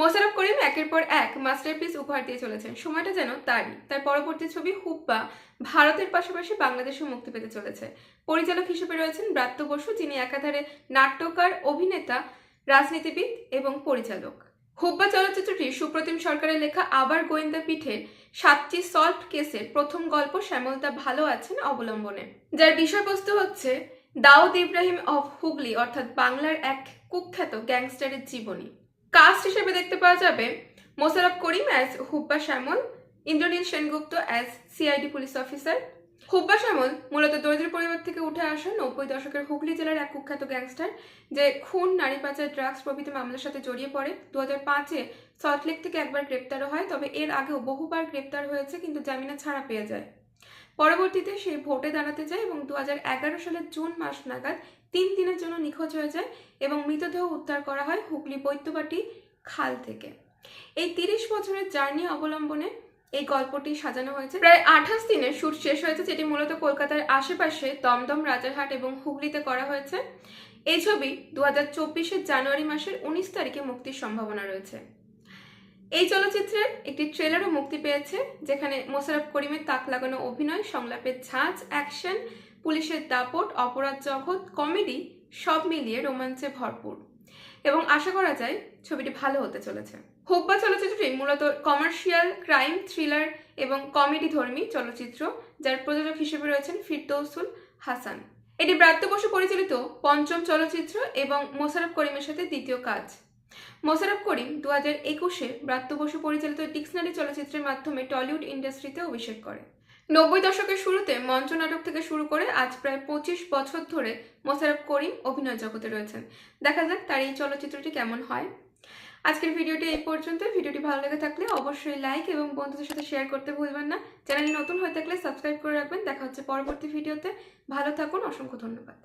মোশাররফ করিম একের পর এক মাস্টারপিস উপহার দিয়ে চলেছেন। সময়টা যেন তারই। তার পরবর্তী ছবি হুব্বা ভারতের পাশাপাশি বাংলাদেশেও মুক্তি পেতে চলেছে। পরিচালক হিসেবে রয়েছেন ব্রাত্য বসু, যিনি একাধারে নাট্যকার, অভিনেতা, রাজনীতিবিদ এবং পরিচালক। হুব্বা চলচ্চিত্রটি সুপ্রতিম সরকারের লেখা আবার গোয়েন্দা পিঠের সাতটি সল্ট কেসের প্রথম গল্প শ্যামলতা ভালো আছেন অবলম্বনে। যার বিষয়বস্তু হচ্ছে দাউদ ইব্রাহিম অফ হুগলি, অর্থাৎ বাংলার এক কুখ্যাত গ্যাংস্টারের জীবনী। কাস্ট হিসেবে দেখতে পাওয়া যাবে Mosharraf Karim as Hubba Shyamal, Indraneil Sengupta as CID police officer Hubba Shyamal মূলত দরিদ্র পরিবার থেকে উঠে আসা নব্বই দশকের হুগলি জেলার এক কুখ্যাত গ্যাংস্টার যে খুন, নারী পাচার ড্রাগস প্রভৃতি মামলার সাথে জড়িয়ে পড়ে। দু হাজার পাঁচে সল্টলেক থেকে একবার গ্রেপ্তারও হয়, তবে এর আগেও বহুবার গ্রেপ্তার হয়েছে, কিন্তু জামিনে ছাড়া পেয়ে যায়। পরবর্তীতে সে ভোটে দাঁড়াতে যায় এবং দু সালের জুন মাস নাগাদ তিন দিনের জন্য নিখোঁজ হয়ে যায় এবং মৃতদেহ উদ্ধার করা হয় হুগলি বৈদ্যবাটি খাল থেকে। এই তিরিশ বছরের জার্নি অবলম্বনে এই গল্পটি সাজানো হয়েছে। প্রায় আঠাশ দিনের শুট শেষ হয়েছে, যেটি মূলত কলকাতার আশেপাশে দমদম, রাজারহাট এবং হুগলিতে করা হয়েছে। এই ছবি দু হাজার জানুয়ারি মাসের উনিশ তারিখে মুক্তির সম্ভাবনা রয়েছে। এই চলচ্চিত্রের একটি ট্রেলারও মুক্তি পেয়েছে, যেখানে মোশারফ করিমের তাক লাগানো অভিনয়, সংলাপের ঝাঁজ অ্যাকশন পুলিশের দাপট, অপরাধ জগৎ কমেডি সব মিলিয়ে রোমাঞ্চে ভরপুর। এবং আশা করা যায় ছবিটি ভালো হতে চলেছে। হুব্বা চলচ্চিত্রটি মূলত কমার্শিয়াল ক্রাইম থ্রিলার এবং কমেডি ধর্মী চলচ্চিত্র, যার প্রযোজক হিসেবে রয়েছেন ফিরদৌসুল হাসান। এটি ব্রাত্য বসু পরিচালিত পঞ্চম চলচ্চিত্র এবং মোশারফ করিমের সাথে দ্বিতীয় কাজ। মোশাররফ করিম দু হাজার একুশে ব্রাত্য বসু পরিচালিত ডিকশনারি চলচ্চিত্রের মাধ্যমে টলিউড ইন্ডাস্ট্রিতে অভিষেক করে। নব্বই দশকের শুরুতে মঞ্চ নাটক থেকে শুরু করে আজ প্রায় পঁচিশ বছর ধরে মোশারফ করিম অভিনয় জগতে রয়েছেন। দেখা যাক তার এই চলচ্চিত্রটি কেমন হয়। আজকের ভিডিওটি এই পর্যন্ত। ভিডিওটি ভালো লেগে থাকলে অবশ্যই লাইক এবং বন্ধুদের সাথে শেয়ার করতে ভুলবেন না। চ্যানেলে নতুন হয়ে থাকলে সাবস্ক্রাইব করে রাখবেন। দেখা হচ্ছে পরবর্তী ভিডিওতে। ভালো থাকুন, অসংখ্য ধন্যবাদ।